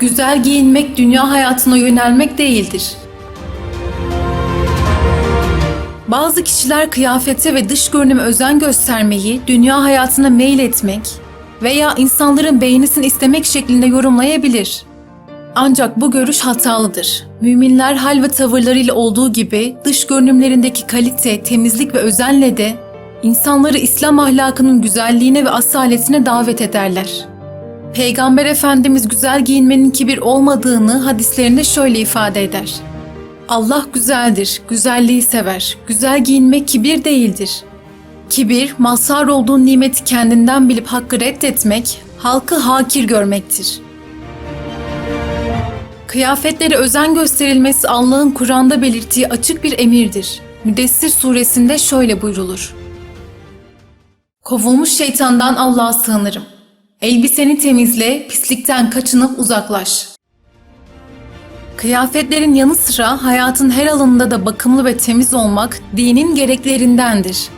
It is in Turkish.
Güzel giyinmek dünya hayatına yönelmek değildir. Bazı kişiler kıyafete ve dış görünüme özen göstermeyi dünya hayatına meyil etmek veya insanların beğenisini istemek şeklinde yorumlayabilir. Ancak bu görüş hatalıdır. Müminler hal ve tavırlarıyla olduğu gibi dış görünümlerindeki kalite, temizlik ve özenle de insanları İslam ahlakının güzelliğine ve asaletine davet ederler. Peygamber Efendimiz güzel giyinmenin kibir olmadığını hadislerinde şöyle ifade eder. Allah güzeldir, güzelliği sever. Güzel giyinmek kibir değildir. Kibir, mazhar olduğu nimeti kendinden bilip hakkı reddetmek, halkı hakir görmektir. Kıyafetlere özen gösterilmesi Allah'ın Kur'an'da belirttiği açık bir emirdir. Müdessir suresinde şöyle buyrulur. Kovulmuş şeytandan Allah'a sığınırım. Elbiseni temizle, pislikten kaçınıp uzaklaş. Kıyafetlerin yanı sıra hayatın her alanında da bakımlı ve temiz olmak dinin gereklerindendir.